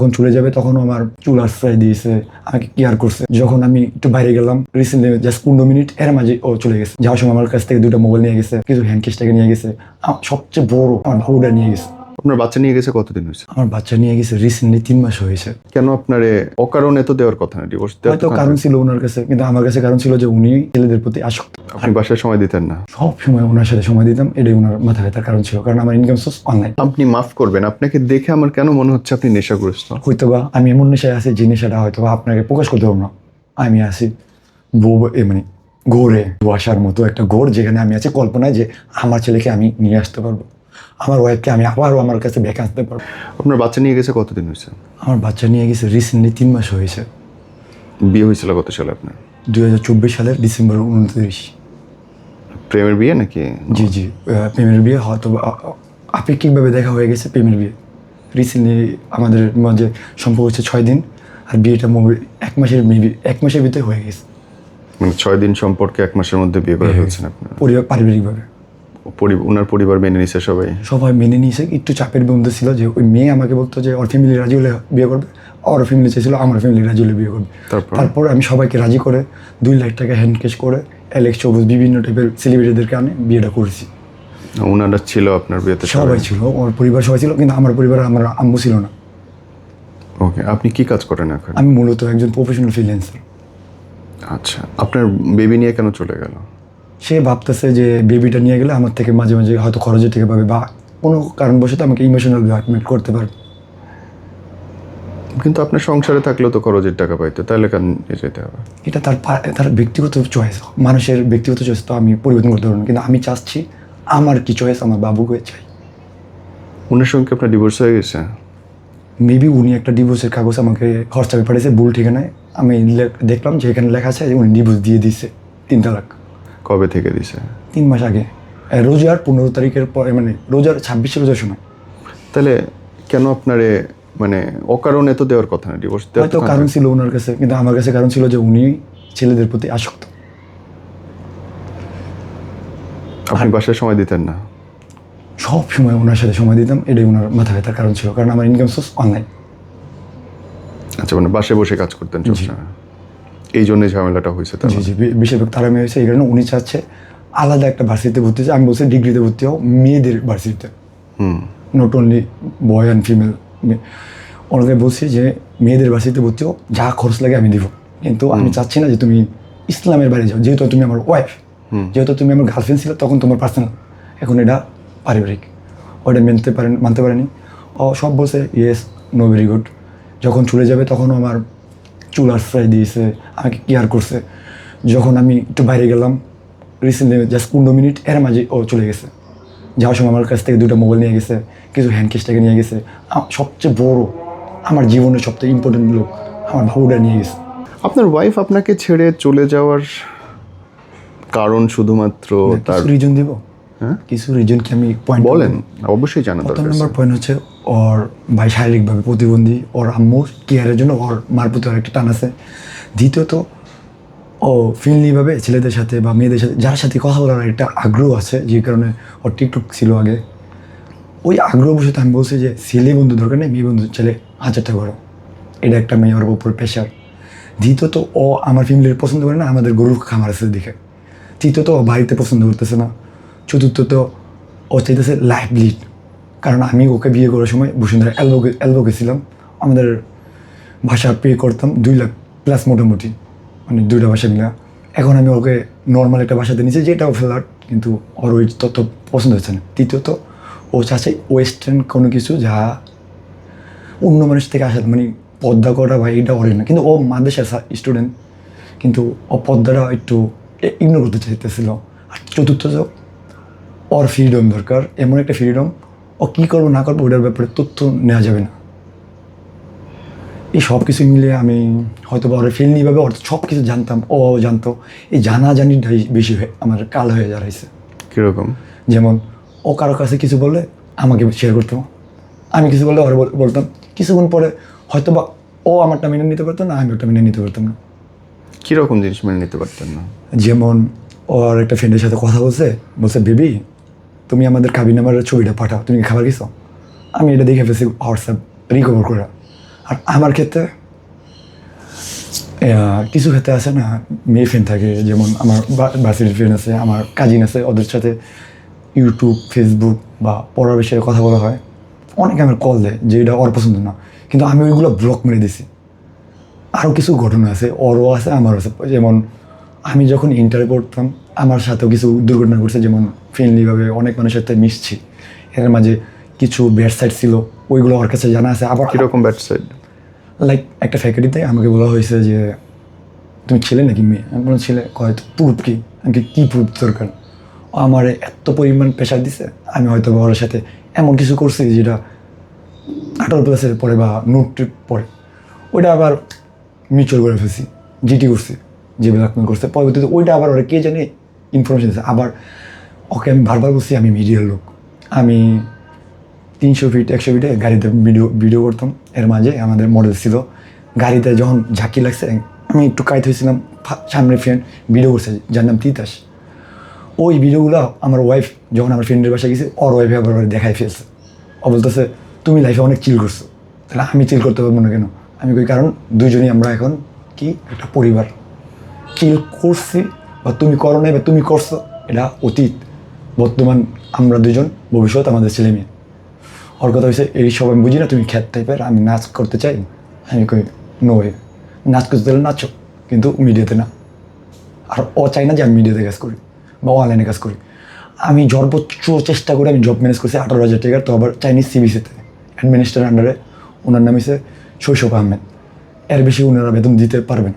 যখন চলে যাবে, তখন আমার চুল আশ্রয় দিয়েছে, আমাকে কেয়ার করছে। যখন আমি একটু বাইরে গেলাম রিসেন্টলি জাস্ট পনেরো মিনিট, এর মাঝে ও চলে গেছে। যাওয়ার সময় আমার কাছ থেকে দুটো মোবাইল নিয়ে গেছে, কিছু হ্যান্ড নিয়ে গেছে। সবচেয়ে বড় আমার ভাবুটা নিয়ে গেছে। আপনার বাচ্চা নিয়ে গেছে কতদিন হয়েছে? আমার বাচ্চা নিয়ে গেছে রিসেন্টলি তিন মাস হয়েছে। কেন আপনার অকারণ এত দেওয়ার কথা না? ডিভোর্স হয়তো কারণ ছিল ওনার কাছে কিন্তু আমার কাছে কারণ ছিল যে উনি ছেলেদের প্রতি আসক্ত। আপনি বাসায় সময় দিতেন না? সব সময় ওনার সাথে সময় দিতাম এটাই ওনার মাথা ব্যথার কারণ ছিল কারণ আমার ইনকাম সোর্স অনলাইন আপনি মাফ করবেন আপনাকে দেখে আমার কেন মনে হচ্ছে আপনি নেশাগ্রস্ত? হয়তো বা আমি এমন নেশায় আছি যে নেশাটা হয়তো আপনাকে প্রকাশ করতে পারব না। আমি আছি বউ এ মানে গোরে বসার মতো একটা গোর যেখানে আমি আছি কল্পনায় যে আমার ছেলেকে আমি নিয়ে আসতে পারব। আমার ওয়াইফকে আমি আবারও আমার কাছে ব্যাক আসতে পারব। আপনার বাচ্চা নিয়ে গেছে কতদিন হয়েছে? আমার বাচ্চা নিয়ে গেছে রিসেন্টলি তিন মাস হয়েছে। বিয়ে হয়েছিল কত সালে আপনার? দুই হাজার চব্বিশ সালের ডিসেম্বর উনত্রিশ। প্রেমের বিয়ে নাকি? জি জি। প্রেমের বিয়ে হয়তো আপেক্ষিকভাবে দেখা হয়ে গেছে প্রেমের বিয়ে। রিসেন্টলি আমাদের মাঝে সম্পর্ক হচ্ছে ছয় দিন আর বিয়েটা মুভি এক মাসের মেবি এক মাসের ভিতরে হয়ে গেছে। মানে ছয় দিন সম্পর্কে এক মাসের মধ্যে বিয়ে করে ফেলছেন আপনার? পরিবার পারিবারিকভাবে। পরি- ওনার পরিবার মেনে নিছে সবাই। সবাই মেনে নিয়েছে একটু চাপের বন্ধু ছিল যে ওই মেয়ে আমাকে বলতো যে ওর ফ্যামিলি রাজি হলে বিয়ে করবে ওর ফ্যামিলি চেয়েছিল আমার ফ্যামিলি রাজি হলে বিয়ে করবে। তারপর? আমি সবাইকে রাজি করে দুই লাখ টাকা হ্যান্ড ক্যাশ করে অ্যালেক্স চৌবুজ বিভিন্ন টাইপের সেলিব্রিটিদেরকে আনে বিয়েটা করেছি। ওনারা ছিল আপনার বিয়েতে সবাই? ছিল ওর পরিবার সবাই ছিল কিন্তু আমার পরিবারে আমার আম্মু ছিল না। ওকে আপনি কি কাজ করেন এখন? আমি মূলত একজন প্রফেশনাল ফ্রিল্যান্সার আচ্ছা আপনার বেবি নিয়ে কেন চলে গেল? সে ভাবতেছে যে বেবিটা নিয়ে গেলে আমার থেকে মাঝে মাঝে হয়তো খরচের থেকে পাবে বা কোনো কারণবশত আমাকে ইমোশনাল ব্ল্যাকমেল করতে পারবে কিন্তু আপনার সংসারে থাকলেও তো খরচের টাকা পাইতো তাহলে কেন যেতে হবে? এটা তার তার ব্যক্তিগত চয়েস মানুষের ব্যক্তিগত চয়েস তো আমি পরিবর্তন করতে পারব কিন্তু আমি চাচ্ছি আমার কি চয়েস আমার বাবুকে চাই। ওনার সঙ্গে আপনার ডিভোর্স হয়ে গেছে? মেবি উনি একটা ডিভোর্সের কাগজ আমাকে হোয়াটসঅ্যাপে পাঠিয়েছে ভুল ঠিকানায় আমি দেখলাম যে এখানে লেখা আছে যে উনি ডিভোর্স দিয়ে দিয়েছে তিন তালাক। কবে থেকে দিছে? তিন মাস আগে। রোজার পনেরো তারিখের পরে মানে রোজার ছাব্বিশে রোজার সময়। তাহলে কেন আপনারে মানে অকারণ এত দেওয়ার কথা না ডিভোর্স হয়তো কারণ ছিল ওনার কাছে কিন্তু আমার কাছে কারণ ছিল যে উনি ছেলেদের প্রতি আসক্ত। আপনি বাসায় সময় দিতেন না? সব সময় ওনার সাথে সময় দিতাম এটাই ওনার মাথা ব্যথার কারণ ছিল কারণ আমার ইনকাম সোর্স অনলাইন আচ্ছা মানে বাসায় বসে কাজ করতেন সবসময়? এই জন্য ঝামেলাটা হয়েছে তার জি জি বেশিরভাগ তারা মেয়ে হয়েছে এই কারণে উনি চাচ্ছে আলাদা একটা ভার্সিটিতে ভর্তি হচ্ছে আমি বলছি ডিগ্রিতে ভর্তি হও মেয়েদের ভার্সিটিতে হুম। Not only boy and female ওনাকে বলছি যে মেয়েদের ভার্সিটিতে ভর্তি হও যা খরচ লাগে আমি দিব। কিন্তু আমি চাচ্ছি না যে তুমি ইসলামের বাইরে যাও। যেহেতু তুমি আমার ওয়াইফ যেহেতু তুমি আমার গার্লফ্রেন্ড ছিল তখন তোমার পার্সোনাল এখন এটা পারিবারিক। ওটা মানতে পারেন মানতে পারেনি। ও সব বলছে ইয়েস নো ভেরি গুড যখন চলে যাবে তখন আমার চুল আশ্রয় দিয়েছে আমাকে কেয়ার করছে? যখন আমি একটু বাইরে গেলাম রিসেন্টলি জাস্ট পনেরো মিনিট এর মাঝে ও চলে গেছে। যাওয়ার সময় আমার কাছ থেকে দুটো মোবাইল নিয়ে গেছে কিছু হ্যান্ড থেকে নিয়ে গেছে। সবচেয়ে বড় আমার জীবনের সবচেয়ে ইম্পর্টেন্ট লোক আমার বাবুটা নিয়ে গেছে। আপনার ওয়াইফ আপনাকে ছেড়ে চলে যাওয়ার কারণ শুধুমাত্র তার রিজন দিব? হ্যাঁ? কিছু রিজন কি আমি পয়েন্ট বলেন অবশ্যই জানা দরকার নম্বর পয়েন্ট হচ্ছে ওর ভাই শারীরিকভাবে প্রতিবন্ধী, ওর আম্মু কেয়ারের জন্য ওর মার প্রতি ওর একটা টান আছে। দ্বিতীয়ত, ও ফিল্মলিভাবে ছেলেদের সাথে বা মেয়েদের সাথে, যার সাথে কথা বলার একটা আগ্রহ আছে, যে কারণে ওর টিকটক ছিল আগে, ওই আগ্রহবশত আমি বলছি যে ছেলে বন্ধু দরকার নেই, মেয়ে বন্ধু ছেলে হাজারটা করো। এটা একটা মেয়ে ওর উপর প্রেশার দ্বিতীয়ত, ও আমার ফ্যামিলির পছন্দ করে না, আমাদের গরুর খামার আছে দেখে তৃতীয়ত, ও বাড়িতে পছন্দ করতেছে না। চতুর্থত, ও চাইতেছে লাইফ লিড কারণ আমি ওকে বিয়ে করার সময় বসুন্ধরা অ্যালবো এলবো গেছিলাম আমাদের ভাষা পে করতাম দুই লাখ প্লাস মোটামুটি মানে দুইটা ভাষা মিলা। এখন আমি ওকে নর্মাল একটা ভাষাতে নিয়েছি যেটাও ফ্ল্যাট কিন্তু ওর ওই তত পছন্দ হচ্ছে না। তৃতীয়ত, ও চাচ্ছে ওয়েস্টার্ন কোনো কিছু যা অন্য মানুষ থেকে আসা মানে পদ্মা করা বা এটা ওরে না। কিন্তু ও মাদ্রাসার স্টুডেন্ট কিন্তু ও পদ্মাটা একটু ইগনোর করতে চাইতেছিল। আর চতুর্থত, ওর ফ্রিডম দরকার, এমন একটা ফ্রিডম ও কী করব না করব ওটার ব্যাপারে তথ্য নেওয়া যাবে না। এই সব কিছু মিলে আমি হয়তো বা ওরা ওর ফিল্মিভাবে অর্থাৎ সব কিছু জানতাম ও জানতো। এই জানা জানিটাই বেশি হয়ে আমার কাল হয়ে দাঁড়াইছে কীরকম? যেমন ও কারও কাছে কিছু বললে আমাকে শেয়ার করতো। আমি কিছু বললে ওরা বলতাম। কিছুক্ষণ পরে হয়তো বা ও আমারটা মেনে নিতে পারতো না আমি ওটা মেনে নিতে পারতাম না। কীরকম জিনিস মেনে নিতে পারতেন না? যেমন ওর একটা ফ্রেন্ডের সাথে কথা বলছে বলছে বেবি তুমি আমাদের কাবিন নাম্বারের ছবিটা পাঠাও। তুমি খাবার গেছো আমি এটা দেখে ফেলছি হোয়াটসঅ্যাপ রিকভার করে। আর আমার ক্ষেত্রে কিছু ক্ষেত্রে আছে না, মেয়ে ফ্রেন্ড থাকে, যেমন আমার ভার্সিটির ফ্রেন্ড আছে, আমার কাজিন আছে, ওদের সাথে ইউটিউব ফেসবুক বা পড়ার বিষয়ে কথা বলা হয়। অনেকে আমার কল দেয় যে এটা ওর পছন্দ না। কিন্তু আমি ওইগুলো ব্লক মেরে দিছি। আরও কিছু ঘটনা আছে, ওরও আছে, আমারও আছে। যেমন আমি যখন ইন্টার পড়তাম আমার সাথেও কিছু দুর্ঘটনা ঘটছে যেমন ফ্রেন্ডলিভাবে অনেক মানুষের সাথে মিশছি। এর মাঝে কিছু ব্যাড সাইড ছিল ওইগুলো ওর কাছে জানা আছে। আবার কীরকম ব্যাট সাইড লাইক একটা ফ্যাকাল্টিতে আমাকে বলা হয়েছে যে তুমি ছেলে নাকি মেয়ে? আমি বললাম ছেলে হয়তো প্রুফ কি? আমাকে কী প্রুফ দরকার? আমার এত পরিমাণ প্রেশার দিছে আমি হয়তো বা ওর সাথে এমন কিছু করছি যেটা আঠারো প্লাসের পরে বা নোট ট্রিপ পরে। ওইটা আবার মিউচুয়াল করে ফেলছি জিটি করছি। যে ব্ল্যাকমেল করছে, পরবর্তীতে ওইটা আবার ওরা কে জানে ইনফরমেশন দিচ্ছে আবার ওকে আমি বারবার বলছি, আমি মিডিয়ার লোক। আমি তিনশো ফিট একশো ফিটে গাড়িতে ভিডিও ভিডিও করতাম। এর মাঝে আমাদের মডেল ছিল। গাড়িতে যখন ঝাঁকি লাগছে, আমি একটু কাইত হয়েছিলাম। সামনে ফ্রেন্ড ভিডিও করছে, যার নাম তিতাস। ওই ভিডিওগুলো আমার ওয়াইফ যখন আমার ফ্রেন্ডের বাসায় গেছি, ওর ওয়াইফে আবার দেখাই ফেলছে। ও বলতেছে, তুমি লাইফে অনেক চিল করছ। তাহলে আমি চিল করতে পারব না কেন? আমি কই, কারণ দুজনেই আমরা এখন কি? একটা পরিবার। চিল করছি বা তুমি করো নাই বা তুমি করছ, এটা অতীত। বর্তমান আমরা দুজন, ভবিষ্যৎ আমাদের ছেলে মেয়ে। ওর কথা হয়েছে এই সব আমি বুঝি না, তুমি খ্যাত টাইপের আমি নাচ করতে চাই। আমি কই নো নাচ করতে চাইলে নাচো, কিন্তু মিডিয়াতে না। আর ও চাই না যে আমি মিডিয়াতে কাজ করি, বা অনলাইনে কাজ করি। আমি সর্বোচ্চ চেষ্টা করে আমি জব ম্যানেজ করছি, আঠারো হাজার টাকার, তো আবার চাইনিজ সিবিসিতে অ্যাডমিনিস্ট্রেটর আন্ডারে ওনার নাম হচ্ছে শৈশব আহমেদ। এর বেশি ওনারা বেতন দিতে পারবেন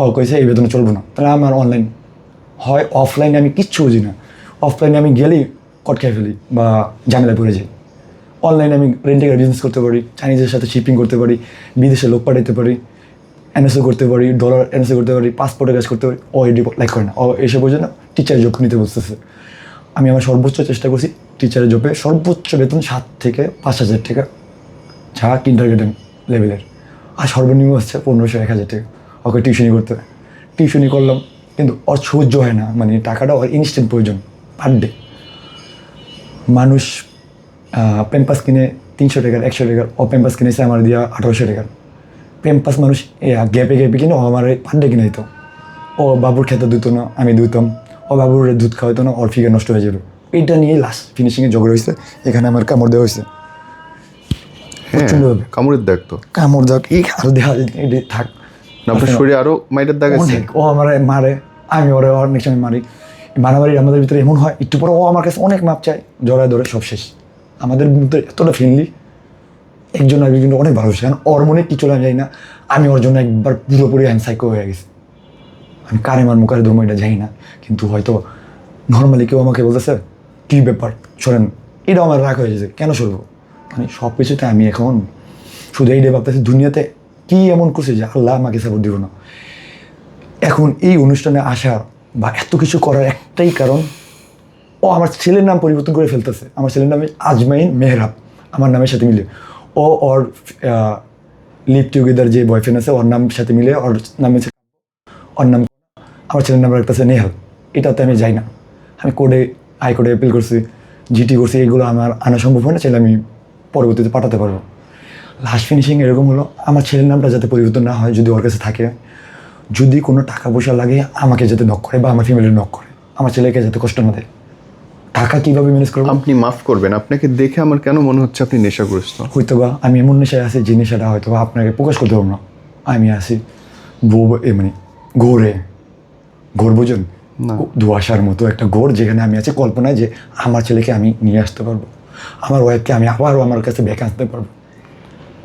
ও কইছে, এই বেতনে চলবো না। তাহলে আমার অনলাইন হয় অফলাইনে আমি কিচ্ছু বুঝি না। অফলাইনে আমি গেলেই কট খেয়ে ফেলি বা ঝামেলায় পড়ে যাই। অনলাইনে আমি রেন্টেকার বিজনেস করতে পারি চাইনিজের সাথে শিপিং করতে পারি, বিদেশে লোক পাঠাতে পারি এনএসও করতে পারি ডলার এনএসও করতে পারি পাসপোর্টের কাজ করতে পারি ও এডি লাইক করে না। ও এসব বোঝে না টিচার জব নিতে বসতেছে। আমি আমার সর্বোচ্চ চেষ্টা করছি টিচারের জবে সর্বোচ্চ বেতন সাত থেকে পাঁচ হাজার টাকা, যা কিন্টার গার্ডেন লেভেলের আর সর্বনিম্ন হচ্ছে পনেরোশো, এক হাজার টাকা। ওকে টিউশনি করতে হয়। টিউশনি করলাম কিন্তু ওর সহ্য হয় না মানে টাকাটা ওর ইনস্ট্যান্ট প্রয়োজন পার ডে মানুষ পেম্পাস কিনে তিনশো টাকার একশো টাকার ও পেম্পাস কিনেছে আমার দিয়া আঠারোশো টাকার। পেম্পাস মানুষ এ গ্যাপে গ্যাপে কিনে ও আমার পার ডে কিনে দিত। ও বাবুর খেতে দিত না আমি দিতাম। ও বাবুর দুধ খাওয়াতো না ওর ফিগার নষ্ট হয়ে যাবে এইটা নিয়ে লাস্ট ফিনিশিংয়ে ঝগড়া হয়েছে এখানে আমার কামড় দেওয়া হয়েছে হ্যাঁ প্রচণ্ডভাবে। কামড়ের দাগ তো। কামড় দাগ এই আর দেওয়া থাক। আপনার শরীরে আরও মাইটের দাগ আছে। ও আমার মারে, আমি ওরে অনেক সময় মারি। মারামারি আমাদের ভিতরে এমন হয়, একটু পরে ও আমার কাছে অনেক মাপ চায়, জড়ায় ধরে সব শেষ। আমাদের ভিতরে এতটা ফ্রেন্ডলি একজন একজন অনেক ভালোবাসে, কারণ ওর মনে কি চলে যায় না, আমি ওর জন্য একবার পুরোপুরি অ্যানসাইকো হয়ে গেছি। আমি কারে মার মুখারে ধর্ম এটা যাই না, কিন্তু হয়তো নর্মালি কেউ আমাকে বলতেছে কী ব্যাপার? শোনেন এটাও আমার রাগ হয়ে গেছে, কেন সরবো? মানে সব কিছুতে আমি এখন শুধু এইটাই ভাবতেছি, দুনিয়াতে কি এমন করছে যে আল্লাহ আমাকে সাপোর্ট দিব না? এখন এই অনুষ্ঠানে আসার বা এত কিছু করার একটাই কারণ, ও আমার ছেলের নাম পরিবর্তন করে ফেলতেছে। আমার ছেলের নাম আজমাইন মেহরাব, আমার নামের সাথে মিলে। ও ওর লিভ টুগেদার যে বয়ফ্রেন্ড আছে, ওর নাম সাথে মিলে ওর নামে ওর নাম আমার ছেলের নাম রাখতেছে নেহাল। এটাতে আমি যাই না। আমি কোর্টে হাইকোর্টে অ্যাপিল করছি জিটি করছি, এগুলো আমার আনা সম্ভব হয় না ছেলে আমি পরবর্তীতে পাঠাতে পারব। লাস্ট ফিনিশিং এরকম হলো। আমার ছেলের নামটা যাতে পরিবর্তন না হয় যদি ওর কাছে থাকে। যদি কোনো টাকা পয়সা লাগে আমাকে যাতে নক করে বা আমার ফ্যামিলির নক করে। আমার ছেলেকে যাতে কষ্ট না দেয়। টাকা কীভাবে ম্যানেজ করব? আপনি মাফ করবেন। আপনাকে দেখে আমার কেন মনে হচ্ছে আপনি নেশাগ্রস্ত? হয়তো বা আমি এমন নেশায় আছি যে নেশাটা হয়তো বা আপনাকে প্রকাশ করতে পারব না। আমি আছি গো এ মানে গোরে গোর বোঝেন। ধোয়াশার মতো একটা গোর যেখানে আমি আছি। কল্পনায় যে আমার ছেলেকে আমি নিয়ে আসতে পারব। আমার ওয়াইফকে আমি আবারও আমার কাছে ব্যাক আনতে পারব।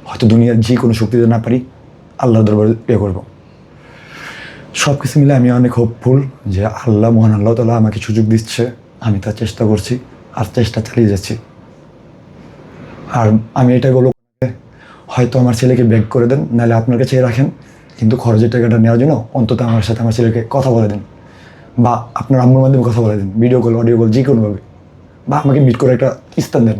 হয়তো দুনিয়ার যে কোনো শক্তিতে না পারি, আল্লাহর দরবারে ইয়ে করব। সব কিছু মিলে আমি অনেক হোপফুল যে আল্লাহ, মহান আল্লাহ তালা আমাকে সুযোগ দিচ্ছে। আমি তার চেষ্টা করছি, আর চেষ্টা চালিয়ে যাচ্ছি। আর আমি এটা বলব, হয়তো আমার ছেলেকে ব্যাক করে দেন, নাহলে আপনার কাছে রাখেন, কিন্তু খরচের টাকাটা নেওয়ার জন্য অন্তত আমার সাথে আমার ছেলেকে কথা বলে দেন। বা আপনার আম্মুর মাধ্যমে কথা বলে দেন ভিডিও কল অডিও কল যে কোনোভাবে। বা আমাকে মিট করে একটা স্থান দেন।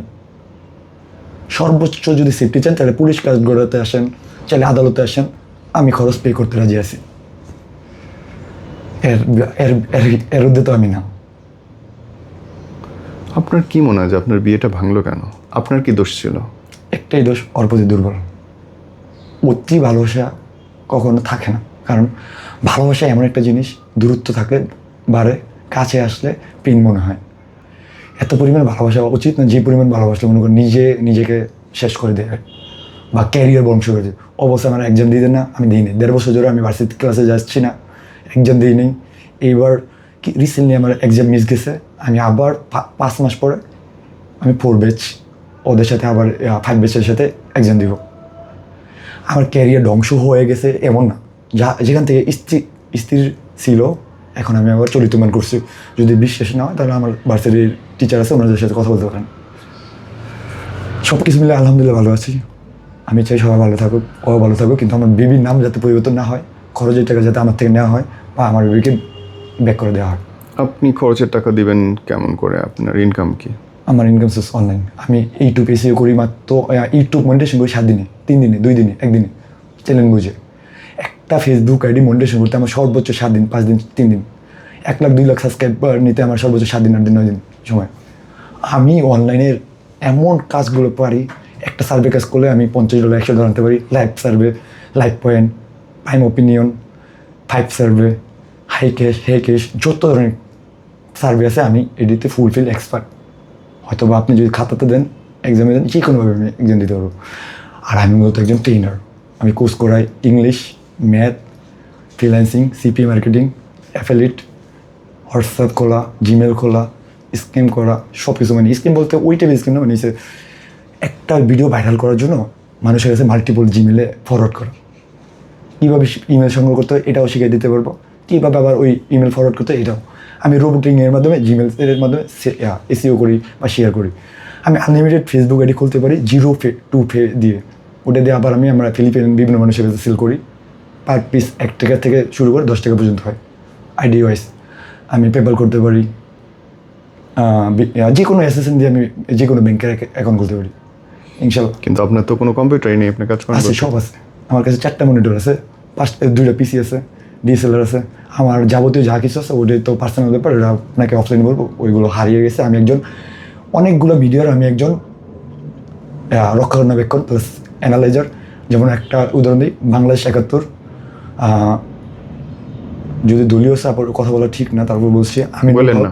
সর্বোচ্চ যদি সেফটি চান তাহলে পুলিশ কাজ গড়াতে আসেন চাইলে আদালতে আসেন। আমি খরচ পে করতে রাজি আছি। এর এর তো আমি না। আপনার কি মনে হয় যে আপনার বিয়েটা ভাঙলো কেন? আপনার কি দোষ ছিল? একটাই দোষ অর প্রতি দুর্বল। অতি ভালোবাসা কখনো থাকে না। কারণ ভালোবাসা এমন একটা জিনিস দূরত্ব থাকে বাড়ে কাছে আসলে পেন মনে হয়। এত পরিমাণ ভালোবাসা উচিত না, যে পরিমাণ ভালোবাসলে মনে করেন নিজে, নিজেকে শেষ করে দেয় বা ক্যারিয়ার বংশ করে দেয়। অবশ্যই আমার এক্সাম দিয়ে দেন না, আমি দিই নি দেড় বছর ধরে আমি ভার্সিটি ক্লাসে যাচ্ছি না এক্সাম দিই নেই। এইবার কি রিসেন্টলি আমার এক্সাম মিস গেছে, আমি আবার পাঁচ মাস পরে আমি ফোর ব্যাচ ওদের সাথে আবার ফাইভ ব্যাচের সাথে এক্সাম দিব। আমার ক্যারিয়ার ধ্বংস হয়ে গেছে এমন না। যা, যেখান থেকে স্থির স্থির ছিল এখন আমি আবার চরিত্রমান করছি। যদি বিশ্বাস না হয় তাহলে আমার ভার্সিটির টিচার আছে ওনাদের সাথে কথা বলতে পারেন। সব কিছু মিলে আলহামদুলিল্লাহ ভালো আছি। আমি চাই সবাই ভালো থাকুক ও ভালো থাকুক কিন্তু আমার বেবির নাম যাতে পরিবর্তন না হয় খরচের টাকা যাতে আমার থেকে নেওয়া হয় বা আমার বেবিকে ব্যাক করে দেওয়া হয়। আপনি খরচের টাকা দিবেন কেমন করে? আপনার ইনকাম কি? আমার ইনকাম সোর্স অনলাইন আমি ইউটিউব এসিও করি মাত্র ইউটিউব মনিটেশন করি সাত দিনে তিন দিনে দুই দিনে একদিনে। চ্যালেঞ্জ বুঝে একটা ফেসবুক আইডি মনিটেশন করতে আমার সর্বোচ্চ সাত দিন, পাঁচ দিন, তিন দিন। এক লাখ, দুই লাখ সাবস্ক্রাইবার নিতে আমার সর্বোচ্চ সাত দিন, আট দিন, নয় দিন সময়। আমি অনলাইনের এমন কাজগুলো পারি, একটা সার্ভে কাজ করলে আমি পঞ্চাশ ডলার একশো ডলার আনতে পারি। Live survey live point prime opinion five survey high cash hey cash যত ধরনের সার্ভে আছে আমি এডিতে ফুলফিল এক্সপার্ট হয়তো বা আপনি যদি খাতাতে দেন এক্সামে দেন যে কোনোভাবে আমি এক্সাম দিতে পারব। আর আমি মূলত একজন ট্রেনার আমি কোর্স করাই English math, freelancing, CP marketing affiliate WhatsApp খোলা জিমেল খোলা স্কিম করা সব কিছু মানে স্কিম বলতে ওই টাইপের স্কিম না মানে একটা ভিডিও ভাইরাল করার জন্য মানুষের কাছে মাল্টিপল জিমেলে ফরওয়ার্ড করা। কীভাবে ইমেল সংগ্রহ করতে হয় এটাও শিখিয়ে দিতে পারব। কীভাবে আবার ওই ইমেল ফরওয়ার্ড করতে এটাও। আমি রোবোটিং এর মাধ্যমে জিমেল এর মাধ্যমে এসিও করি বা শেয়ার করি। আমি আনলিমিটেড ফেসবুক আইডি খুলতে পারি জিরো ফে টু ফে দিয়ে। ওটা দিয়ে আবার আমি আমরা ফিলিপিন বিভিন্ন মানুষের কাছে সেল করি। পার পিস এক টাকা থেকে শুরু করে দশ টাকা পর্যন্ত হয় আইডি ওয়াইজ আমি পেপার করতে পারি যে কোনো অ্যাসেসেন্ট দিয়ে আমি যে কোনো ব্যাংকের অ্যাকাউন্ট খুলতে পারি। ইনশাল্লাহ কিন্তু আপনার তো কোনো কম্পিউটারই নেই আপনার কাজ করেন আছে সব আছে। আমার কাছে চারটা মনিটর আছে পাঁচটা দুইটা পিসি আছে ডিএসএলআর আছে। আমার যাবতীয় যা কিছু আছে ওটাই তো পার্সোনাল ব্যাপার ওটা আপনাকে অফলাইন বলব ওইগুলো হারিয়ে গেছে। আমি একজন অনেকগুলো ভিডিওর আমি একজন রক্ষণাবেক্ষণ প্লাস অ্যানালাইজার যেমন একটা উদাহরণ দিই বাংলাদেশ একাত্তর। যদি দলীয় সাপোর্ট কথা বলা ঠিক না তারপর বলছি আমি বলেন না।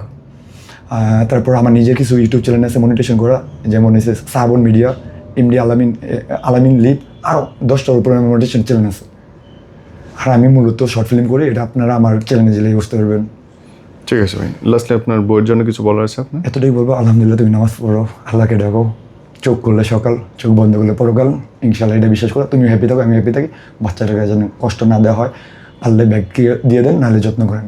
তারপর আমার নিজের কিছু ইউটিউব চ্যানেল আছে মনিটেশন করা যেমন হচ্ছে সাবন মিডিয়া এমডি আলামিন আলামিন লিপ আরও দশটার উপরে আমার মনিটেশন চ্যানেল আছে। আর আমি মূলত শর্ট ফিল্ম করি এটা আপনারা আমার চ্যানেলে গেলে বুঝতে পারবেন। ঠিক আছে ভাই। লাস্টলি আপনার বইয়ের জন্য কিছু বলার আছে আপনার? এতটাই বলব আলহামদুলিল্লাহ তুমি নামাজ পড়ো আল্লাহকে ডাকো। চোখ করলে সকাল, চোখ বন্ধ করলে পরকাল। ইনশাল্লাহ এটা বিশ্বাস করো তুমি হ্যাপি থাকো আমি হ্যাপি থাকি। বাচ্চাটাকে যেন কষ্ট না দেওয়া হয় আল্লাহ ব্যাগ দিয়ে দেন, নাহলে যত্ন করেন।